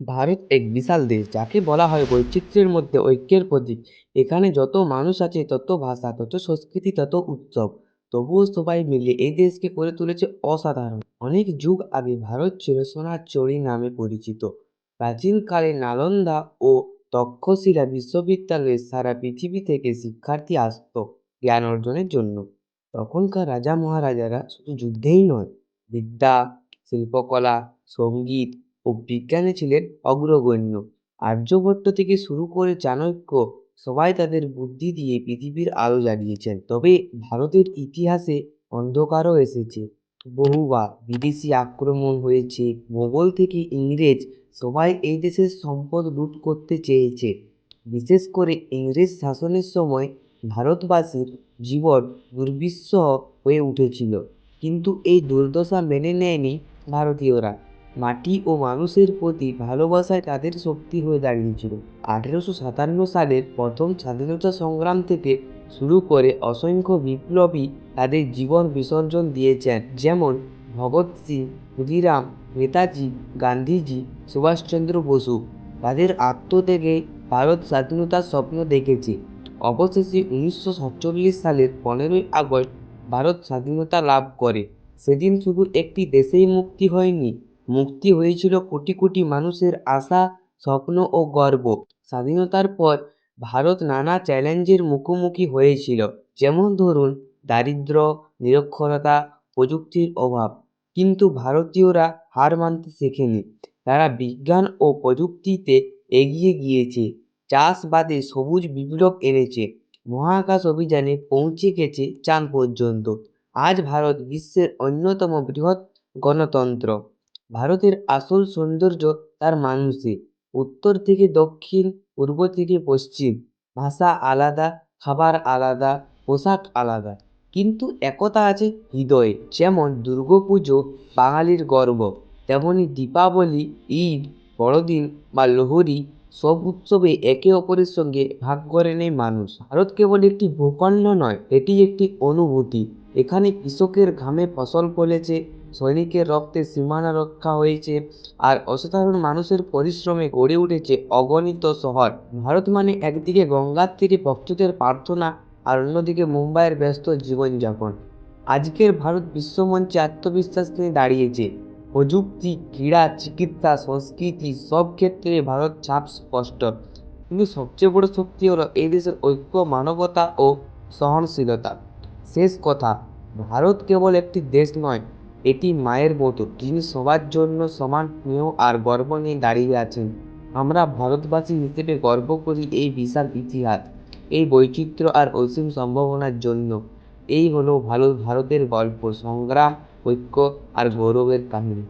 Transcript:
ভারত এক বিশাল দেশ, যাকে বলা হয় বৈচিত্র্যের মধ্যে ঐক্যের প্রতীক। এখানে যত মানুষ আছে, তত ভাষা, তত সংস্কৃতি, তত উৎসব। তবুও সবাই মিলে এই দেশকে করে তুলেছে অসাধারণ। অনেক যুগ আগে ভারত ছিল সোনার চড়ি নামে পরিচিত। প্রাচীনকালে নালন্দা ও তক্ষশিলা বিশ্ববিদ্যালয়ে সারা পৃথিবী থেকে শিক্ষার্থী আসত জ্ঞান অর্জনের জন্য। তখনকার রাজা মহারাজারা শুধু যুদ্ধেই নয়, বিদ্যা, শিল্পকলা, সংগীত ও বিজ্ঞানে ছিলেন অগ্রগণ্য। আর্যভট্ট থেকে শুরু করে চাণক্য সবাই তাদের বুদ্ধি দিয়ে পৃথিবীর আলো জ্বালিয়েছেন তবে ভারতের ইতিহাসে অন্ধকারও এসেছে। বহুবার বিদেশি আক্রমণ হয়েছে। মোগল থেকে ইংরেজ সবাই এই দেশের সম্পদ লুট করতে চেয়েছে। বিশেষ করে ইংরেজ শাসনের সময় ভারতবাসীর জীবন দুর্বিষহ হয়ে উঠেছিল। কিন্তু এই দুর্দশা মেনে নেয়নি ভারতীয়রা। মাটি ও মানুষের প্রতি ভালোবাসাই তাদের শক্তি হয়ে দাঁড়িয়েছিল। আঠেরোশো সাতান্ন সালের প্রথম স্বাধীনতা সংগ্রাম থেকে শুরু করে অসংখ্য বিপ্লবী তাদের জীবন বিসর্জন দিয়েছেন। যেমন ভগৎ সিং, ক্ষুদিরাম, নেতাজি, গান্ধীজি, সুভাষচন্দ্র বসু। তাদের আত্মত্যাগে ভারত স্বাধীনতার স্বপ্ন দেখেছে। অবশেষে উনিশশো সাতচল্লিশ সালের পনেরোই আগস্ট ভারত স্বাধীনতা লাভ করে। সেদিন শুধু একটি দেশেই মুক্তি হয়নি মুক্তি হয়েছিল কোটি কোটি মানুষের আশা, স্বপ্ন ও গর্ব। স্বাধীনতার পর ভারত নানা চ্যালেঞ্জের মুখোমুখি হয়েছিল। যেমন ধরুন দারিদ্র নিরক্ষরতা, প্রযুক্তির অভাব। কিন্তু ভারতীয়রা হার মানতে শেখেনি। তারা বিজ্ঞান ও প্রযুক্তিতে এগিয়ে গিয়েছে। চাষবাদে সবুজ বিপ্লব এনেছে। মহাকাশ অভিযানে পৌঁছে গেছে চাঁদ পর্যন্ত। আজ ভারত বিশ্বের অন্যতম বৃহৎ গণতন্ত্র। ভারতের আসল সৌন্দর্য তার মানুষে উত্তর থেকে দক্ষিণ, পূর্ব থেকে পশ্চিম। ভাষা আলাদা, খাবার আলাদা, পোশাক আলাদা। কিন্তু একতা আছে হৃদয়ে, যেমন দুর্গাপুজো বাঙালির গর্ব তেমনই দীপাবলি, ঈদ, বড়দিন বা লোহরি সব উৎসবে একে অপরের সঙ্গে ভাগ করে নেয় মানুষ। ভারত কেবল একটি ভূখণ্ড নয়, এটি একটি অনুভূতি। এখানে কৃষকের ঘামে ফসল ফলেছে, সৈনিকের রক্তে সীমানা রক্ষা হয়েছে, আর অসাধারণ মানুষের পরিশ্রমে গড়ে উঠেছে অগণিত শহর। ভারত মানে একদিকে গঙ্গার তীরে ভক্তদের প্রার্থনা, আর অন্যদিকে মুম্বাইয়ের ব্যস্ত জীবনযাপন। আজকের ভারত বিশ্বমঞ্চে আত্মবিশ্বাস নিয়ে দাঁড়িয়েছে। প্রযুক্তি, ক্রীড়া, চিকিৎসা, সংস্কৃতি সব ক্ষেত্রে ভারত ছাপ স্পষ্ট। কিন্তু সবচেয়ে বড় শক্তি হলো এই দেশের ঐক্য, মানবতা ও সহনশীলতা। শেষ কথা, ভারত কেবল একটি দেশ নয়, এটি মায়ের মতো। যিনি সবার জন্য সমান স্নেহ আর গর্ব নিয়ে দাঁড়িয়ে আছেন। আমরা ভারতবাসী হিসেবে গর্ব করি এই বিশাল ইতিহাস, এই বৈচিত্র্য আর অসীম সম্ভাবনার জন্য। এই হলো ভালো ভারতের গল্প, সংগ্রাম, ঐক্য আর গৌরবের কাহিনী।